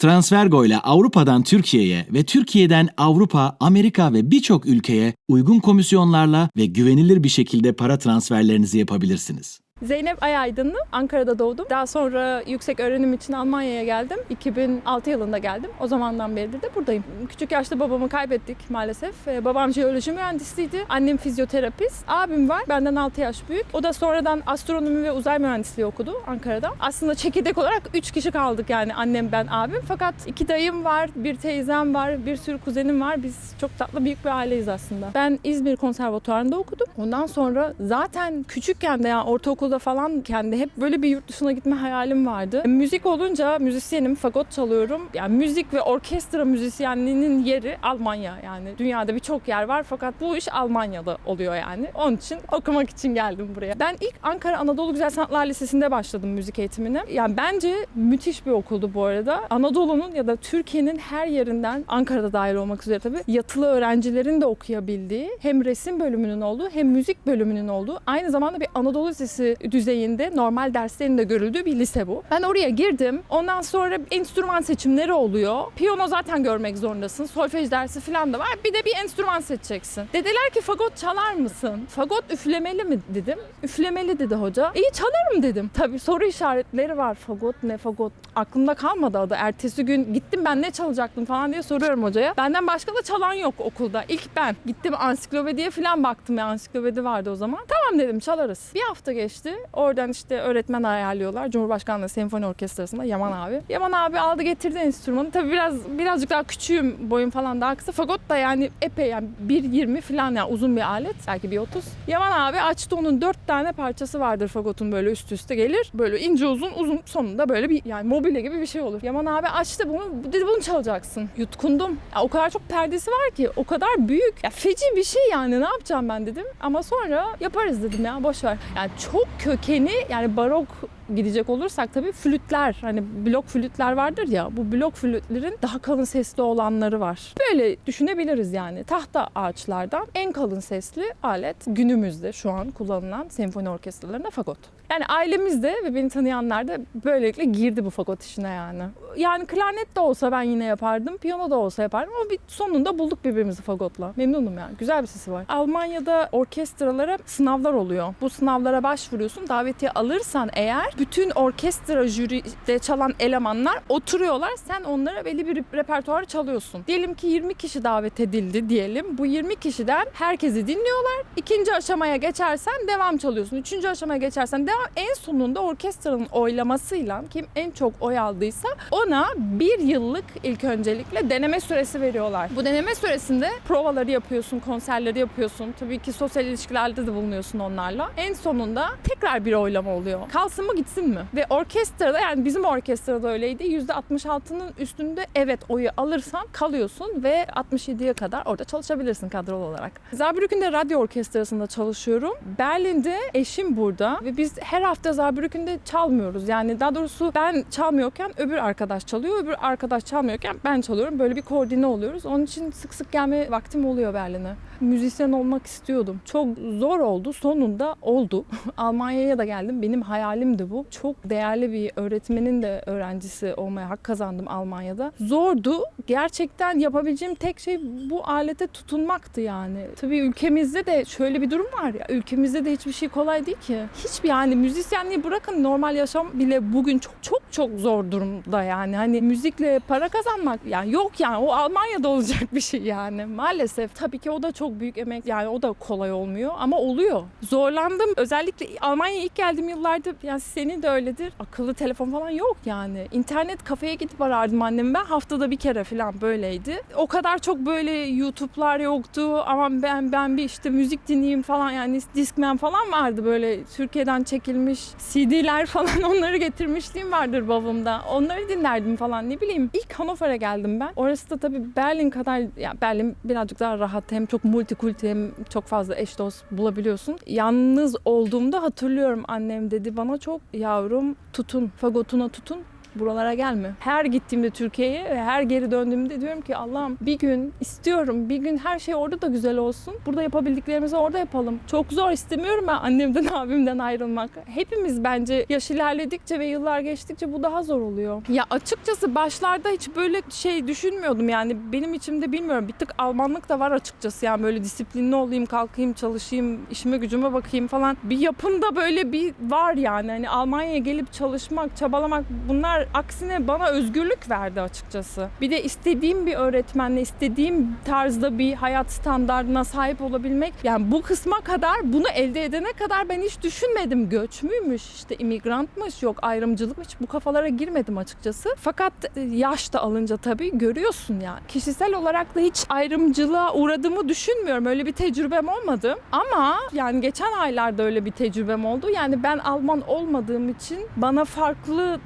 Transfergo ile Avrupa'dan Türkiye'ye ve Türkiye'den Avrupa, Amerika ve birçok ülkeye uygun komisyonlarla ve güvenilir bir şekilde para transferlerinizi yapabilirsiniz. Zeynep Ayaydınlı. Ankara'da doğdum. Daha sonra yüksek öğrenim için Almanya'ya geldim. 2006 yılında geldim. O zamandan beridir de buradayım. Küçük yaşta babamı kaybettik maalesef. Ee, babam jeoloji mühendisiydi. Annem fizyoterapist. Abim var. Benden 6 yaş büyük. O da sonradan astronomi ve uzay mühendisliği okudu Ankara'da. Aslında çekirdek olarak 3 kişi kaldık yani annem, ben, abim. Fakat iki dayım var, bir teyzem var, bir sürü kuzenim var. Biz çok tatlı büyük bir aileyiz aslında. Ben İzmir Konservatuvarı'nda okudum. Ondan sonra zaten küçükken de yani ortaokul okulda falan kendi hep böyle bir yurt dışına gitme hayalim vardı. Müzik olunca müzisyenim, fagot çalıyorum. Yani müzik ve orkestra müzisyenliğinin yeri Almanya yani. Dünyada birçok yer var fakat bu iş Almanya'da oluyor yani. Onun için okumak için geldim buraya. Ben ilk Ankara Anadolu Güzel Sanatlar Lisesi'nde başladım müzik eğitimine. Yani bence müthiş bir okuldu bu arada. Anadolu'nun ya da Türkiye'nin her yerinden Ankara'da dahil olmak üzere tabii yatılı öğrencilerin de okuyabildiği hem resim bölümünün olduğu hem müzik bölümünün olduğu aynı zamanda bir Anadolu Lisesi düzeyinde normal derslerin de görüldüğü bir lise bu. Ben oraya girdim. Ondan sonra enstrüman seçimleri oluyor. Piyano zaten görmek zorundasın. Solfej dersi falan da var. Bir de bir enstrüman seçeceksin. Dediler ki fagot çalar mısın? Fagot üflemeli mi dedim. Üflemeli dedi hoca. İyi çalarım dedim. Tabii soru işaretleri var. Fagot ne fagot? Aklımda kalmadı adı. Ertesi gün gittim ben ne çalacaktım falan diye soruyorum hocaya. Benden başka da çalan yok okulda. İlk ben. Gittim ansiklopediye falan baktım. Ya, ansiklopedi vardı o zaman. Tamam dedim çalarız. Bir hafta geçti. Oradan işte öğretmen ayarlıyorlar. Cumhurbaşkanlığı Senfoni Orkestrası'nda Yaman abi. Yaman abi aldı getirdi enstrümanı. Tabii biraz birazcık daha küçüğüm. Boyum falan daha kısa. Fagot da yani epey yani 1.20 falan yani uzun bir alet. Belki 1.30. Yaman abi açtı onun 4 tane parçası vardır fagotun böyle üst üste gelir. Böyle ince uzun uzun sonunda böyle bir yani mobilya gibi bir şey olur. Yaman abi açtı bunu dedi bunu çalacaksın. Yutkundum. Ya, o kadar çok perdesi var ki o kadar büyük. Ya feci bir şey yani ne yapacağım ben dedim. Ama sonra yaparız dedim ya boş ver. Yani çok kökeni yani barok gidecek olursak tabii flütler hani blok flütler vardır ya bu blok flütlerin daha kalın sesli olanları var. Böyle düşünebiliriz yani tahta ağaçlardan en kalın sesli alet günümüzde şu an kullanılan senfoni orkestralarında fagot. Yani ailemizde ve beni tanıyanlar da böylelikle girdi bu fagot işine yani. Yani klarnet de olsa ben yine yapardım, piyano da olsa yapardım ama bir sonunda bulduk birbirimizi fagotla. Memnunum yani. Güzel bir sesi var. Almanya'da orkestralara sınavlar oluyor. Bu sınavlara başvuruyorsun. Davetiye alırsan eğer bütün orkestra jüride çalan elemanlar oturuyorlar. Sen onlara belli bir repertuar çalıyorsun. Diyelim ki 20 kişi davet edildi diyelim. Bu 20 kişiden herkesi dinliyorlar. İkinci aşamaya geçersen devam çalıyorsun. Üçüncü aşamaya geçersen devam. En sonunda orkestranın oylamasıyla kim en çok oy aldıysa ona bir yıllık ilk öncelikle deneme süresi veriyorlar. Bu deneme süresinde provaları yapıyorsun, konserleri yapıyorsun. Tabii ki sosyal ilişkilerde de bulunuyorsun onlarla. En sonunda tekrar bir oylama oluyor. Kalsın mı gitsin mi? Ve orkestrada yani bizim orkestrada öyleydi. %66'nın üstünde evet oyu alırsan kalıyorsun ve 67'ye kadar orada çalışabilirsin kadrolu olarak. Saarbrücken'de radyo orkestrasında çalışıyorum. Berlin'de eşim burada ve biz her hafta Saarbrücken'de çalmıyoruz. Yani daha doğrusu ben çalmıyorken öbür arkadaş çalıyor, öbür arkadaş çalmıyorken ben çalıyorum. Böyle bir koordine oluyoruz. Onun için sık sık gelme vaktim oluyor Berlin'e. Müzisyen olmak istiyordum. Çok zor oldu. Sonunda oldu. Almanya'ya da geldim. Benim hayalimdi bu. Çok değerli bir öğretmenin de öğrencisi olmaya hak kazandım Almanya'da. Zordu. Gerçekten yapabileceğim tek şey bu alete tutunmaktı yani. Tabii ülkemizde de şöyle bir durum var ya. Ülkemizde de hiçbir şey kolay değil ki. Hiçbir yani müzisyenliği bırakın normal yaşam bile bugün çok çok çok zor durumda yani. Hani müzikle para kazanmak yani yok yani o Almanya'da olacak bir şey yani. Maalesef tabii ki o da çok büyük emek yani o da kolay olmuyor ama oluyor. Zorlandım. Özellikle Almanya'ya ilk geldiğim yıllarda yani senin de öyledir. Akıllı telefon falan yok yani. İnternet kafeye gidip arardım annemi ben haftada bir kere falan böyleydi. O kadar çok böyle YouTube'lar yoktu ama ben ben bir işte müzik dinleyeyim falan yani Discman falan vardı böyle Türkiye'den çekilmiş CD'ler falan onları getirmişliğim vardır bavumda. Onları dinlerdim falan ne bileyim. İlk Hannover'a geldim ben. Orası da tabii Berlin kadar ya Berlin birazcık daha rahat hem çok multikulti hem çok fazla eş dost bulabiliyorsun. Yalnız olduğumda hatırlıyorum annem dedi bana çok yavrum tutun fagotuna tutun Buralara gelme. Her gittiğimde Türkiye'ye ve her geri döndüğümde diyorum ki Allah'ım bir gün istiyorum. Bir gün her şey orada da güzel olsun. Burada yapabildiklerimizi orada yapalım. Çok zor istemiyorum ben annemden abimden ayrılmak. Hepimiz bence yaş ilerledikçe ve yıllar geçtikçe bu daha zor oluyor. Ya açıkçası başlarda hiç böyle şey düşünmüyordum yani. Benim içimde bilmiyorum bir tık Almanlık da var açıkçası. Yani böyle disiplinli olayım, kalkayım, çalışayım, işime gücüme bakayım falan. Bir yapımda böyle bir var yani. Hani Almanya'ya gelip çalışmak, çabalamak bunlar aksine bana özgürlük verdi açıkçası. Bir de istediğim bir öğretmenle, istediğim tarzda bir hayat standartına sahip olabilmek. Yani bu kısma kadar, bunu elde edene kadar ben hiç düşünmedim. Göç müymüş, işte imigrantmış, yok ayrımcılıkmış. Bu kafalara girmedim açıkçası. Fakat e, yaş da alınca tabii görüyorsun yani. Kişisel olarak da hiç ayrımcılığa uğradığımı düşünmüyorum. Öyle bir tecrübem olmadı. Ama yani geçen aylarda öyle bir tecrübem oldu. Yani ben Alman olmadığım için bana farklı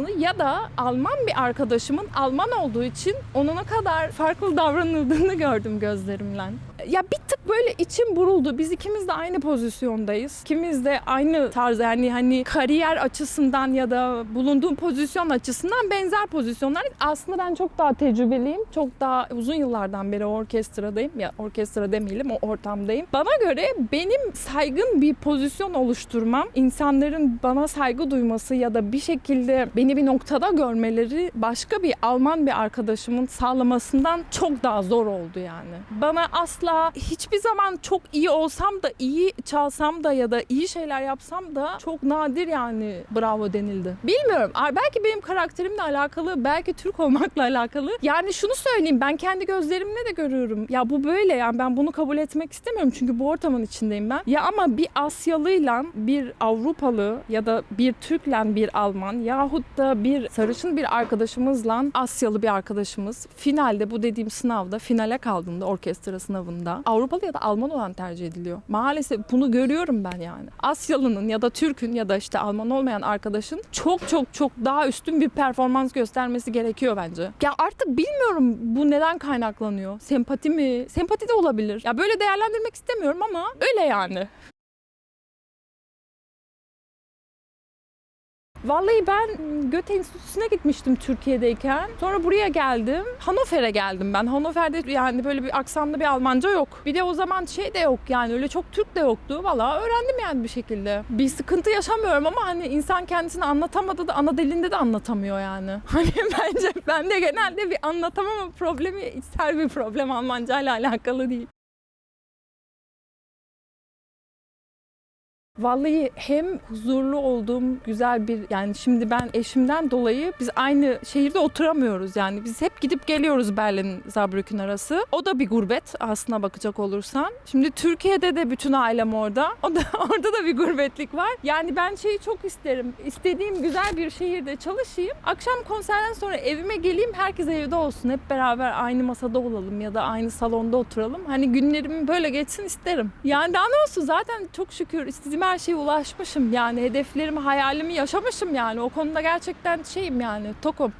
davranıldığını ya da Alman bir arkadaşımın Alman olduğu için ona ne kadar farklı davranıldığını gördüm gözlerimle. Ya bir tık böyle içim buruldu. Biz ikimiz de aynı pozisyondayız. İkimiz de aynı tarz yani hani kariyer açısından ya da bulunduğum pozisyon açısından benzer pozisyonlar. Aslında ben çok daha tecrübeliyim. Çok daha uzun yıllardan beri orkestradayım. Ya orkestra demeyelim o ortamdayım. Bana göre benim saygın bir pozisyon oluşturmam, insanların bana saygı duyması ya da bir şekilde beni bir noktada görmeleri başka bir Alman bir arkadaşımın sağlamasından çok daha zor oldu yani. Bana asla hiçbir zaman çok iyi olsam da iyi çalsam da ya da iyi şeyler yapsam da çok nadir yani bravo denildi. Bilmiyorum. Belki benim karakterimle alakalı, belki Türk olmakla alakalı. Yani şunu söyleyeyim ben kendi gözlerimle de görüyorum. Ya bu böyle yani ben bunu kabul etmek istemiyorum çünkü bu ortamın içindeyim ben. Ya ama bir Asyalıyla bir Avrupalı ya da bir Türkle bir Alman yahut da bir sarışın bir arkadaşımızla Asyalı bir arkadaşımız finalde bu dediğim sınavda finale kaldığında orkestra sınavında Avrupalı ya da Alman olan tercih ediliyor. Maalesef bunu görüyorum ben yani. Asyalı'nın ya da Türk'ün ya da işte Alman olmayan arkadaşın çok çok çok daha üstün bir performans göstermesi gerekiyor bence. Ya artık bilmiyorum bu neden kaynaklanıyor. Sempati mi? Sempati de olabilir. Ya böyle değerlendirmek istemiyorum ama öyle yani. Vallahi ben Göte Enstitüsü'ne gitmiştim Türkiye'deyken. Sonra buraya geldim. Hannover'e geldim ben. Hannover'de yani böyle bir aksanlı bir Almanca yok. Bir de o zaman şey de yok yani öyle çok Türk de yoktu. Vallahi öğrendim yani bir şekilde. Bir sıkıntı yaşamıyorum ama hani insan kendisini anlatamadı da ana dilinde de anlatamıyor yani. Hani bence ben de genelde bir anlatamama problemi içsel bir problem Almanca ile alakalı değil. Vallahi hem huzurlu olduğum güzel bir yani şimdi ben eşimden dolayı biz aynı şehirde oturamıyoruz yani biz hep gidip geliyoruz Berlin Saarbrücken arası. O da bir gurbet aslına bakacak olursan. Şimdi Türkiye'de de bütün ailem orada. O da orada da bir gurbetlik var. Yani ben şeyi çok isterim. İstediğim güzel bir şehirde çalışayım. Akşam konserden sonra evime geleyim herkes evde olsun. Hep beraber aynı masada olalım ya da aynı salonda oturalım. Hani günlerim böyle geçsin isterim. Yani daha ne olsun zaten çok şükür istediğim her şeye ulaşmışım. Yani hedeflerimi, hayalimi yaşamışım yani. O konuda gerçekten şeyim yani tokum.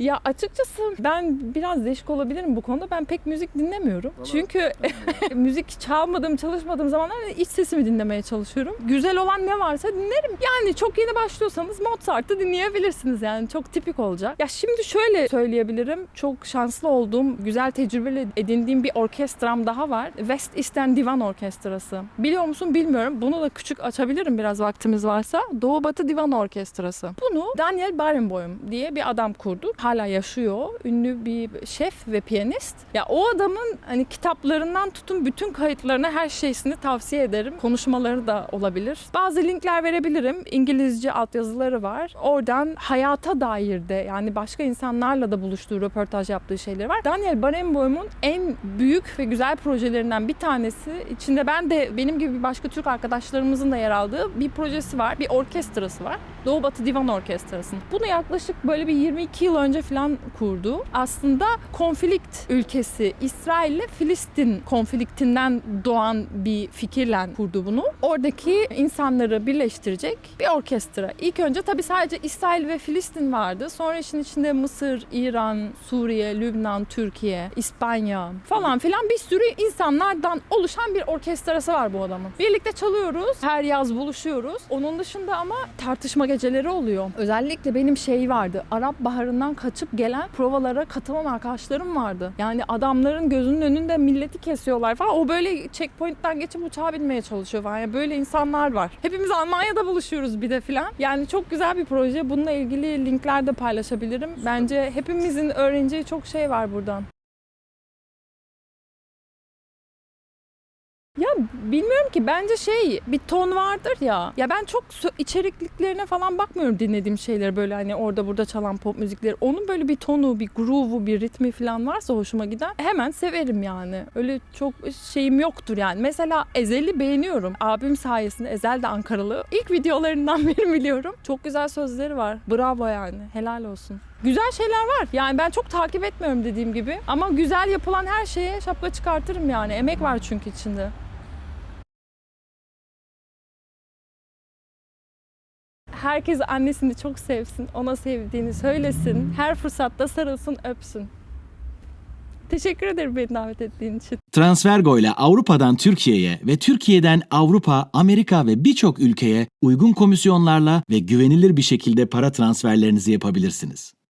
Ya açıkçası ben biraz değişik olabilirim bu konuda. Ben pek müzik dinlemiyorum. Çünkü müzik çalmadığım, çalışmadığım zamanlarda iç sesimi dinlemeye çalışıyorum. Güzel olan ne varsa dinlerim. Yani çok yeni başlıyorsanız Mozart'ı dinleyebilirsiniz yani. Çok tipik olacak. Ya şimdi şöyle söyleyebilirim. Çok şanslı olduğum, güzel tecrübeli edindiğim bir orkestram daha var. West Eastern Divan Orkestrası. Biliyor musun bilmiyorum. Bunu da küçük açabilirim biraz vaktimiz varsa. Doğu Batı Divan Orkestrası. Bunu Daniel Barenboim diye bir adam kurdu. Hala yaşıyor. Ünlü bir şef ve piyanist. Ya o adamın hani kitaplarından tutun bütün kayıtlarına her şeysini tavsiye ederim. Konuşmaları da olabilir. Bazı linkler verebilirim. İngilizce altyazıları var. Oradan hayata dair de yani başka insanlarla da buluştuğu, röportaj yaptığı şeyleri var. Daniel Barenboim'un en büyük ve güzel projelerinden bir tanesi. İçinde ben de benim gibi başka Türk arkadaşlarımızın da yer aldığı bir projesi var. Bir orkestrası var. Doğu Batı Divan Orkestrası'nın. Bunu yaklaşık böyle bir 22 yıl önce önce falan kurdu. Aslında konflikt ülkesi İsrail ile Filistin konfliktinden doğan bir fikirle kurdu bunu. Oradaki insanları birleştirecek bir orkestra. İlk önce tabii sadece İsrail ve Filistin vardı. Sonra işin içinde Mısır, İran, Suriye, Lübnan, Türkiye, İspanya falan filan bir sürü insanlardan oluşan bir orkestrası var bu adamın. Birlikte çalıyoruz. Her yaz buluşuyoruz. Onun dışında ama tartışma geceleri oluyor. Özellikle benim şey vardı. Arap Baharı'ndan kaçıp gelen provalara katılan arkadaşlarım vardı. Yani adamların gözünün önünde milleti kesiyorlar falan. O böyle checkpoint'ten geçip uçağa binmeye çalışıyor falan. Yani böyle insanlar var. Hepimiz Almanya'da buluşuyoruz bir de filan. Yani çok güzel bir proje. Bununla ilgili linkler de paylaşabilirim. Bence hepimizin öğreneceği çok şey var buradan. Bilmiyorum ki bence şey bir ton vardır ya. Ya ben çok içerikliklerine falan bakmıyorum dinlediğim şeyleri böyle hani orada burada çalan pop müzikleri. Onun böyle bir tonu, bir groove'u, bir ritmi falan varsa hoşuma giden hemen severim yani. Öyle çok şeyim yoktur yani. Mesela Ezel'i beğeniyorum. Abim sayesinde Ezel de Ankaralı. İlk videolarından beri biliyorum. Çok güzel sözleri var. Bravo yani. Helal olsun. Güzel şeyler var. Yani ben çok takip etmiyorum dediğim gibi. Ama güzel yapılan her şeye şapka çıkartırım yani. Emek var çünkü içinde. Herkes annesini çok sevsin, ona sevdiğini söylesin. Her fırsatta sarılsın, öpsün. Teşekkür ederim beni davet ettiğin için. Transfergo ile Avrupa'dan Türkiye'ye ve Türkiye'den Avrupa, Amerika ve birçok ülkeye uygun komisyonlarla ve güvenilir bir şekilde para transferlerinizi yapabilirsiniz.